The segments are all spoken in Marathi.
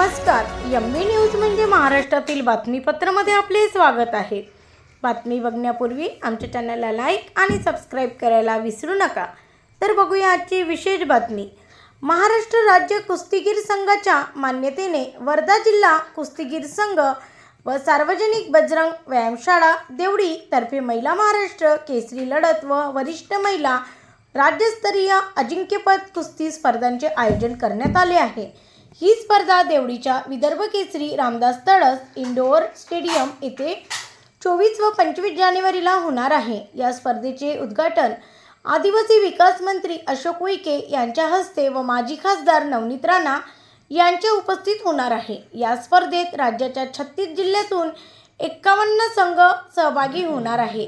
नमस्कार. एम बी न्यूज म्हणजे महाराष्ट्रातील बातमीपत्रामध्ये आपले स्वागत आहे. बातमी बघण्यापूर्वी आमच्या चॅनलला लाईक आणि सबस्क्राईब करायला विसरू नका. तर बघूया आजची विशेष बातमी. महाराष्ट्र राज्य कुस्तीगीर संघाच्या मान्यतेने वर्धा जिल्हा कुस्तीगीर संघ व सार्वजनिक बजरंग व्यायामशाळा देवडी तर्फे महिला महाराष्ट्र केसरी लढत व वरिष्ठ महिला राज्यस्तरीय अजिंक्यपद कुस्ती स्पर्धांचे आयोजन करण्यात आले आहे. ही स्पर्धा देवडीच्या विदर्भ केसरी रामदास तळस इंडोर स्टेडियम येथे चोवीस व पंचवीस जानेवारीला होणार आहे. या स्पर्धेचे उद्घाटन आदिवासी विकास मंत्री अशोक उईके यांच्या हस्ते व माजी खासदार नवनीत राणा यांच्या उपस्थित होणार आहे. या स्पर्धेत राज्याच्या छत्तीस जिल्ह्यातून एक्कावन्न संघ सहभागी होणार आहे.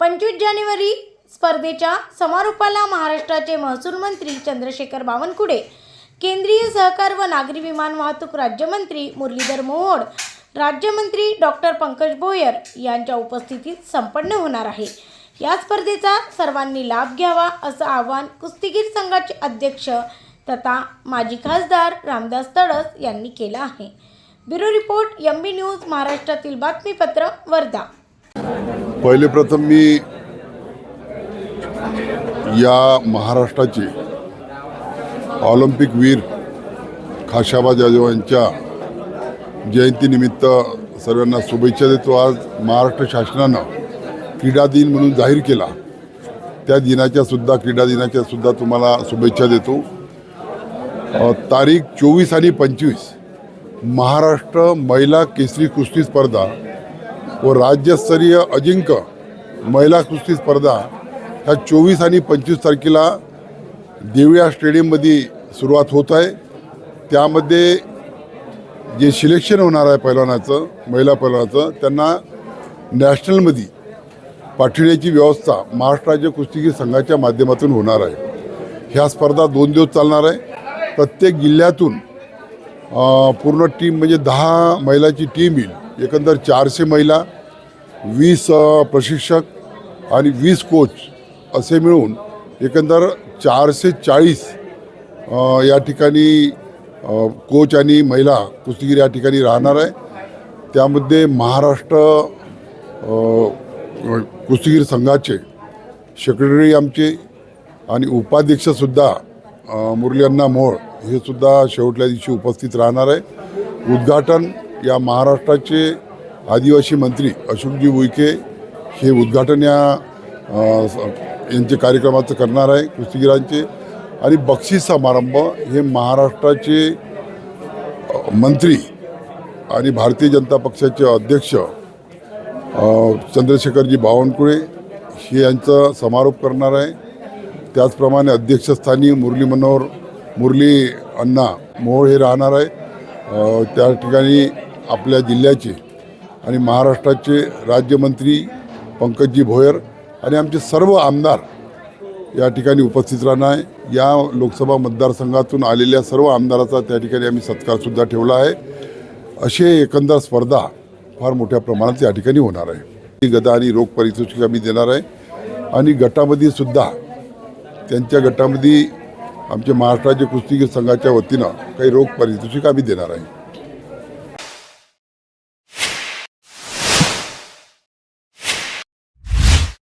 पंचवीस जानेवारी स्पर्धेच्या समारोपाला महाराष्ट्राचे महसूल मंत्री चंद्रशेखर बावनकुळे केंद्रीय सहकार व नागरी विमान वाहतूक राज्यमंत्री मुरलीधर मोहोळ राज्यमंत्री डॉक्टर पंकज भोयर यांच्या उपस्थितीत संपन्न होणार आहे. या स्पर्धेचा सर्वांनी लाभ घ्यावा असं आवाहन कुस्तीगीर संघाचे अध्यक्ष तथा माजी खासदार रामदास तडस यांनी केलं आहे. Bureau report M B news महाराष्ट्रातील बातमीपत्र वर्धा. पहिले प्रथम मी या महाराष्ट्राची ऑलिम्पिक वीर खाशाबा जाधव यांच्या जयंतीनिमित्त सर्वांना शुभेच्छा देतो. आज महाराष्ट्र शासनानं क्रीडा दिन म्हणून जाहीर केला. त्या दिनाच्या सुद्धा क्रीडा दिनाच्या सुद्धा तुम्हाला शुभेच्छा देतो. तारीख चोवीस आणि पंचवीस. महाराष्ट्र महिला केसरी कुस्ती स्पर्धा व राज्यस्तरीय अजिंक्य महिला कुस्ती स्पर्धा ह्या चोवीस आणि पंचवीस तारखेला देवळा स्टेडियममध्ये सुरुवात होत आहे. त्यामध्ये जे सिलेक्शन होणार आहे पैलवानाचं महिला पैलवानाचं त्यांना नॅशनलमध्ये पाठविण्याची व्यवस्था महाराष्ट्र राज्य कुस्तीगीर संघाच्या माध्यमातून होणार आहे. ह्या स्पर्धा दोन दिवस चालणार आहे. प्रत्येक जिल्ह्यातून पूर्ण टीम म्हणजे दहा महिलाची टीम येईल. एकंदर चारशे महिला वीस प्रशिक्षक आणि वीस कोच असे मिळून एकंदर चारशे चाळीस या ठिकाणी कोच आणि महिला कुस्तीगीर या ठिकाणी राहणार आहे. त्यामध्ये महाराष्ट्र कुस्तीगीर संघाचे सेक्रेटरी आमचे आणि उपाध्यक्षसुद्धा मुरली अण्णा मोळ हे सुद्धा शेवटल्या दिवशी उपस्थित राहणार आहे. उद्घाटन या महाराष्ट्राचे आदिवासी मंत्री अशोकजी उईके हे उद्घाटन या यांचे कार्यक्रमाचं करणार आहे कुस्तीगिरांचे आणि बक्षीस समारंभ हे महाराष्ट्राचे मंत्री आणि भारतीय जनता पक्षाचे अध्यक्ष चंद्रशेखरजी बावनकुळे हे यांचा समारोप करणार आहे. त्याचप्रमाणे अध्यक्षस्थानी मुरली मनोहर मुरली अण्णा मोहोळ हे राहणार आहे. त्या ठिकाणी आपल्या जिल्ह्याचे आणि महाराष्ट्राचे राज्यमंत्री पंकजजी भोयर आणि आमचे सर्व आमदार या ठिकाणी उपस्थित राहणार. आहे या लोकसभा मतदारसंघातून आलेल्या सर्व आमदाराचा त्या ठिकाणी आम्ही सत्कारसुद्धा ठेवला आहे. असे एकंदर स्पर्धा फार मोठ्या प्रमाणात या ठिकाणी होणार आहे. ती गदा आणि रोग पारितोषिक आम्ही देणार आहे. आणि गटामध्ये सुद्धा त्यांच्या गटामध्ये आमच्या महाराष्ट्राच्या कुस्तीगीर संघाच्या वतीनं काही रोग पारितोषिक आम्ही देणार आहे.